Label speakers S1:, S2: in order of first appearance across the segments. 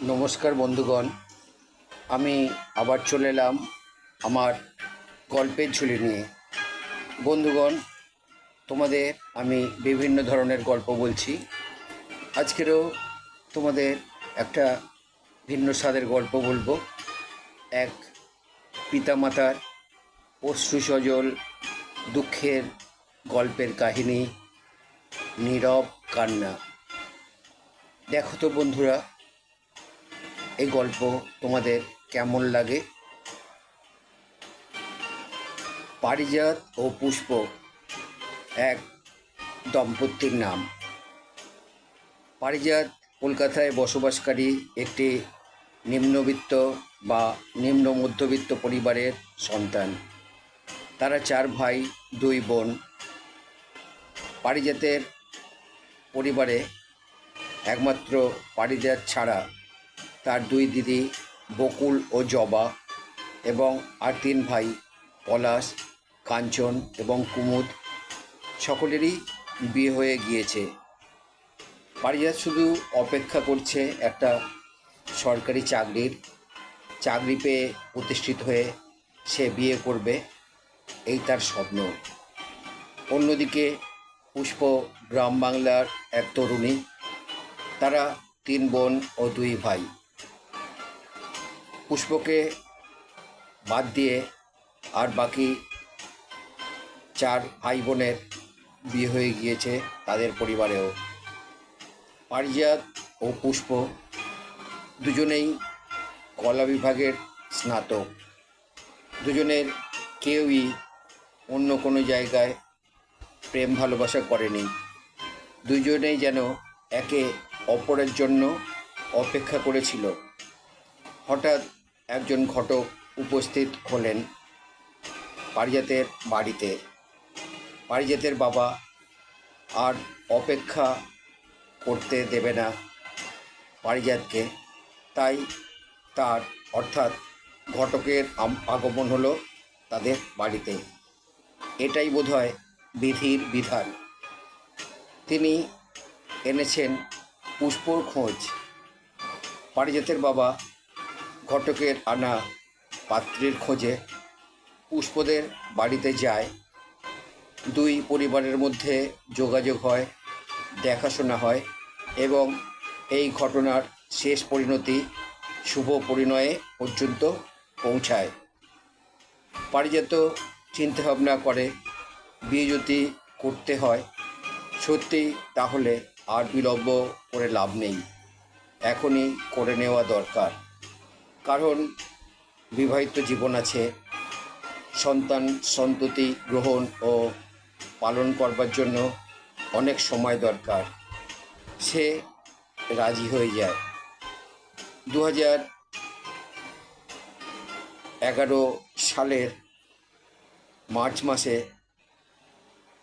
S1: নমস্কার বন্ধুগণ, আমি আবার চলে এলাম আমার গল্পের ঝুলি নিয়ে। বন্ধুগণ, তোমাদের আমি বিভিন্ন ধরনের গল্প বলছি। আজকেরও তোমাদের একটা ভিন্ন স্বাদের গল্প বলব। এক পিতামাতার অশ্রু সজল দুঃখের গল্পের কাহিনী, নীরব কান্না। দেখো তো বন্ধুরা এই গল্প তোমাদের কেমন লাগে? পারিজাত ও পুষ্প, এক দম্পতির নাম। পারিজাত কলকাতায় বসবাসকারী একটি নিম্নবিত্ত বা নিম্ন মধ্যবিত্ত পরিবারের সন্তান। তারা চার ভাই, দুই বোন। পারিজাতের পরিবারে একমাত্র পারিজাত ছাড়া তার দুই দিদি বকুল ও জবা এবং আর তিন ভাই পলাশ, কাঞ্চন এবং কুমুদ সকলেরই বিয়ে হয়ে গিয়েছে। পারিজাত শুধু অপেক্ষা করছে একটা সরকারি চাকরির, চাকরি পেয়ে প্রতিষ্ঠিত হয়ে সে বিয়ে করবে, এই তার স্বপ্ন। অন্যদিকে পুষ্প গ্রাম বাংলার এক তরুণী, তারা তিন বোন ও দুই ভাই। পুষ্পকে বাদ দিয়ে আর বাকি চার ভাই বোনের বিয়ে হয়ে গিয়েছে তাদের পরিবারেও। পারিজাত ও পুষ্প দুজনেই কলা বিভাগের স্নাতক। দুজনের কেউই অন্য কোনো জায়গায় প্রেম ভালোবাসা করেনি। দুজনেই যেন একে অপরের জন্য অপেক্ষা করেছিল। হঠাৎ একজন ঘটক উপস্থিত হলেন পারিজাতের বাড়িতে। পারিজাতের বাবা আর অপেক্ষা করতে দেবে না পারিজাতকে। তাই তার, অর্থাৎ ঘটকের আগমন হলো তাদের বাড়িতে। এটাই বোধহয় বিধির বিধান। তিনি এনেছেন পুষ্পর খোঁজ। পারিজাতের বাবা ঘটকের আনা পাত্রের খোঁজে পুষ্পদের বাড়িতে যায়। দুই পরিবারের মধ্যে যোগাযোগ হয়, দেখাশোনা হয় এবং এই ঘটনার শেষ পরিণতি শুভ পরিণয়ে পর্যন্ত পৌঁছায়। পারিজাত চিন্তাভাবনা করে বিয়ে যদি করতে হয়, সত্যি তাহলে আর বিলম্ব করে লাভ নেই। এখনই করে নেওয়া দরকার। কারণ বিবাহিত জীবন আছে, সন্তান সন্ততি গ্রহণ ও পালন করবার জন্য অনেক সময় দরকার। সে রাজি হয়ে যায়। দু হাজার এগারো সালের মার্চ মাসে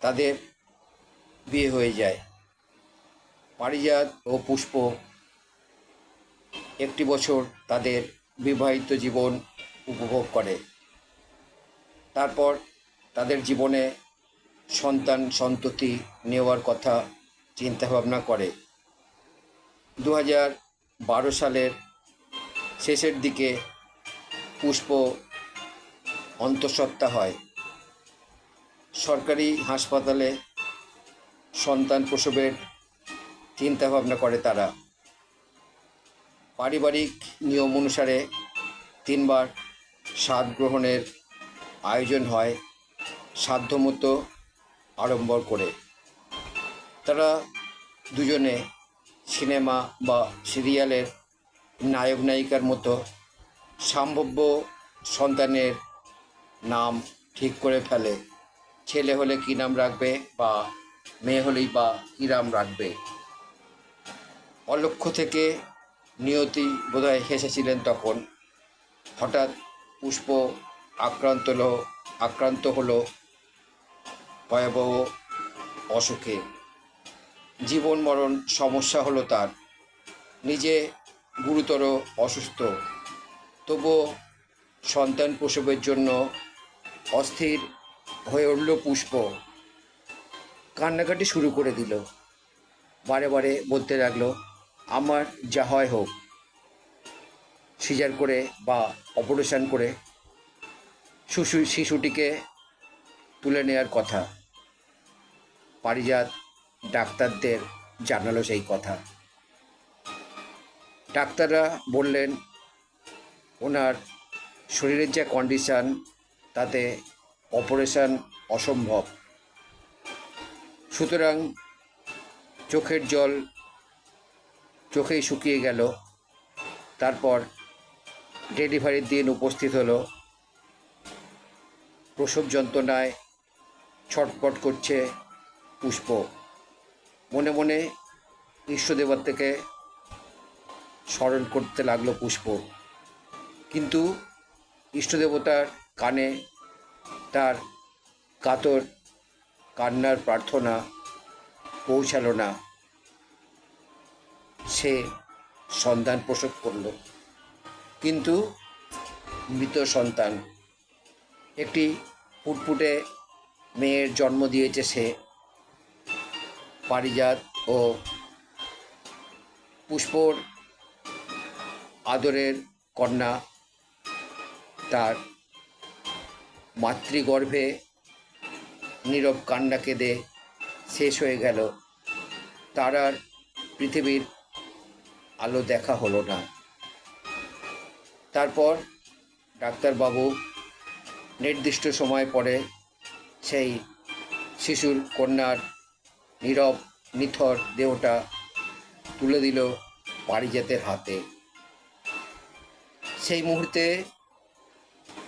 S1: তাদের বিয়ে হয়ে যায়। পারিজাত ও পুষ্প একটি বছর তাদের বিবাহিত জীবন উপভোগ করে। তারপর তাদের জীবনে সন্তান সন্ততি নেওয়ার কথা চিন্তাভাবনা করে। দু হাজার বারো সালের শেষের দিকে পুষ্প অন্তঃসত্ত্বা হয়। সরকারি হাসপাতালে সন্তান প্রসবের চিন্তাভাবনা করে তারা। পারিবারিক নিয়ম অনুসারে তিনবার স্বাদ গ্রহণের আয়োজন হয়, সাধ্যমতো আড়ম্বর করে। তারা দুজনে সিনেমা বা সিরিয়ালের নায়ক নায়িকার মতো সম্ভাব্য সন্তানের নাম ঠিক করে ফেলে। ছেলে হলে কী নাম রাখবে বা মেয়ে হলেই বা কী নাম রাখবে? অলক্ষ্য থেকে নিয়তি বোধহয় হেসেছিলেন তখন। হঠাৎ পুষ্প আক্রান্ত হলো আক্রান্ত হলো ভয়াবহ অসুখে। জীবন মরণ সমস্যা হলো তার। নিজে গুরুতর অসুস্থ। তবুও সন্তান প্রসবের জন্য অস্থির হয়ে উঠল পুষ্প। কান্নাকাটি শুরু করে দিল। বারে বারে বলতে লাগল আমার যা হয় হোক, সিজার করে বা অপারেশন করে শিশু শিশুটিকে তুলে নেওয়ার কথা। পারিজাত ডাক্তারদের জানালো সেই কথা। ডাক্তাররা বললেন, ওনার শরীরের যে কন্ডিশান তাতে অপারেশন অসম্ভব। সুতরাং চোখের জল চোখেই শুকিয়ে গেল। তারপর ডেলিভারির দিন উপস্থিত হলো। প্রসব যন্ত্রণায় ছটপট করছে পুষ্প। মনে মনে ইষ্টদেবর থেকে স্মরণ করতে লাগল পুষ্প। কিন্তু ইষ্টদেবতার কানে তার কাতর কান্নার প্রার্থনা পৌঁছালো না। সে সন্তান প্রসব করল। কিন্তু মৃত সন্তান, একটি ফুটফুটে মেয়ের জন্ম দিয়েছে সে। পারিজাত ও পুষ্পর আদরের কন্যা তার মাতৃগর্ভে নীরব কান্না কেঁদে শেষ হয়ে গেল। তার আর পৃথিবীর আলো দেখা হলো না। তারপর ডাক্তারবাবু নির্দিষ্ট সময় পরে সেই শিশুর কন্যার নীরব, নিথর দেহটা তুলে দিল পারিজাতের হাতে। সেই মুহূর্তে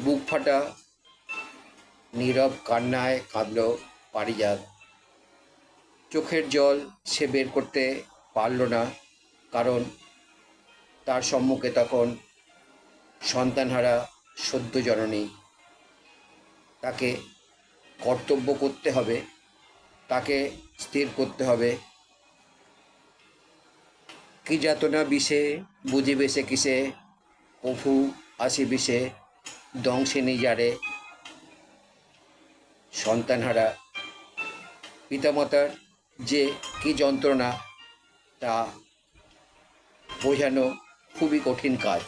S1: বুক ফাটা নীরব কান্নায় কাঁদল পারিজাত। চোখের জল সে বের করতে পারল না। কারণ তার সম্মুখে তখন সন্তানহারা সদ্য জননী। তাকে কর্তব্য করতে হবে, তাকে স্থির করতে হবে। কি যাতনা বিষে, বুঝিবে সে কিসে, প্রভু আসি বিষে দংশে যারে। সন্তানহারা পিতামাতার যে কি যন্ত্রণা, তা বোঝানো খুবই কঠিন কাজ।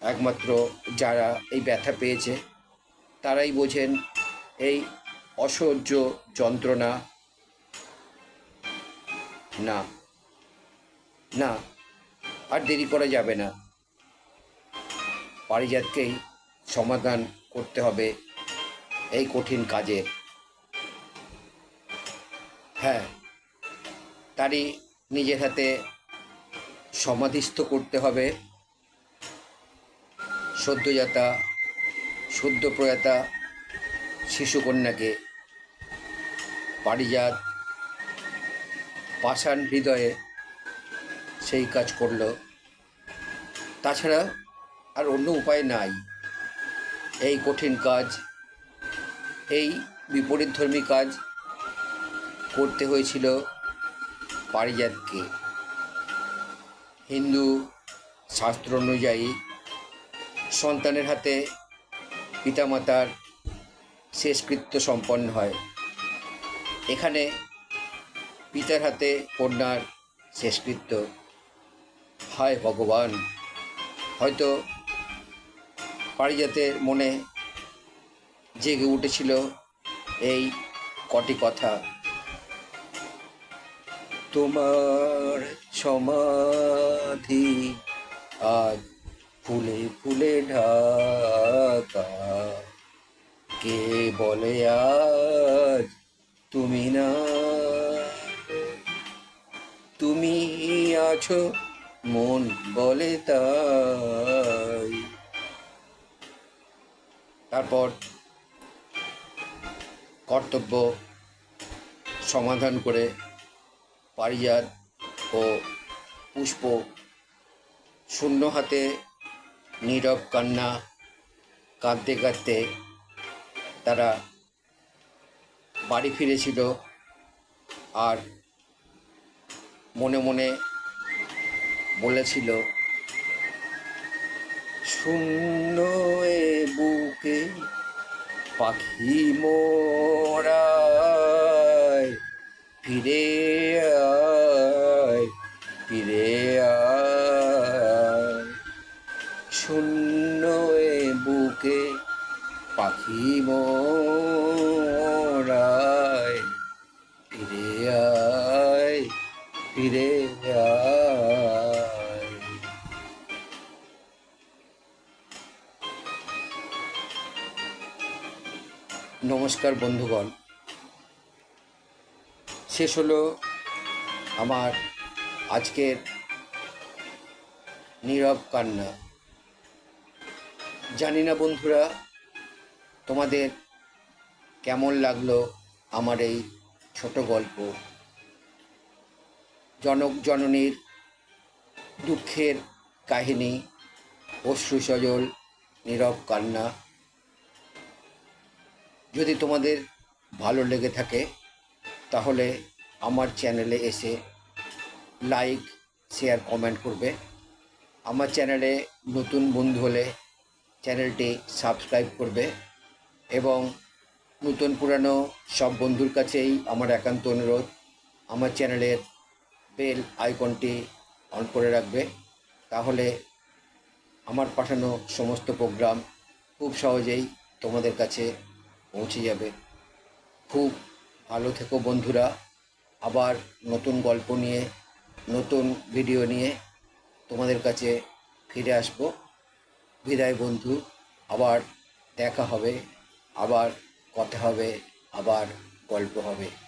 S1: একমাত্র যারা এই ব্যথা পেয়েছে, তারাই বোঝেন এই অসহ্য যন্ত্রণা। না না, আর দেরি করা যাবে না। পারিজাতকেই সমাধান করতে হবে এই কঠিন কাজে। হ্যাঁ তারই নিজের হাতে সমাধিস্থ করতে হবে। সদ্যজাতা সদ্য প্রয়াতা শিশুকন্যাকে পারিজাত পাষাণ হৃদয়ে সেই কাজ করল। তাছাড়া আর অন্য উপায় নাই। এই কঠিন কাজ, এই বিপরীতধর্মী কাজ করতে হয়েছিল পারিজাতকে। হিন্দু শাস্ত্র অনুযায়ী সন্তানের হাতে পিতামাতার শেষকৃত্য সম্পন্ন হয়। এখানে পিতার হাতে কন্যার শেষকৃত্য। হায় ভগবান! হয়তো পারিজাতের মনে জেগে উঠেছিল এই কটি কথা। তোমার সমাধি। আজ ফুলে ফুলে ঢাকা। কে বলে আজ তুমি না? তুমি আছো, মন বলে তাই। তারপর কর্তব্য সমাধান করে পারিজাত ও পুষ্প শূন্য হাতে নীরব কান্না কাঁদতে কাঁদতে তারা বাড়ি ফিরেছিল আর মনে মনে বলেছিল, শূন্য এ বুকে পাখি মোরা ফিরে পাখি মরায় ফিরে ফিরে নমস্কার বন্ধুগণ। শেষ হলো আমার আজকের নীরব কান্না। জানি না বন্ধুরা তোমাদের কেমন লাগল আমার এই ছোট গল্প? জনক জননীর দুঃখের কাহিনী অশ্রু সজল নীরব কান্না। যদি তোমাদের ভালো লেগে থাকে, তাহলে আমার চ্যানেলে এসে লাইক, শেয়ার, কমেন্ট করবে। আমার চ্যানেলে নতুন বন্ধু হলে চ্যানেলটি সাবস্ক্রাইব করবে। এবং নতুন পুরানো সব বন্ধুর কাছেই আমার একান্ত অনুরোধ। আমার চ্যানেলের বেল আইকনটি অন করে রাখবে। তাহলে আমার পাঠানো সমস্ত প্রোগ্রাম খুব সহজেই তোমাদের কাছে পৌঁছে যাবে। খুব ভালো থেকো বন্ধুরা। আবার নতুন গল্প নিয়ে, নতুন ভিডিও নিয়ে তোমাদের কাছে ফিরে আসব। বিদায় বন্ধু, আবার দেখা হবে আবার কথা হবে আবার গল্প হবে।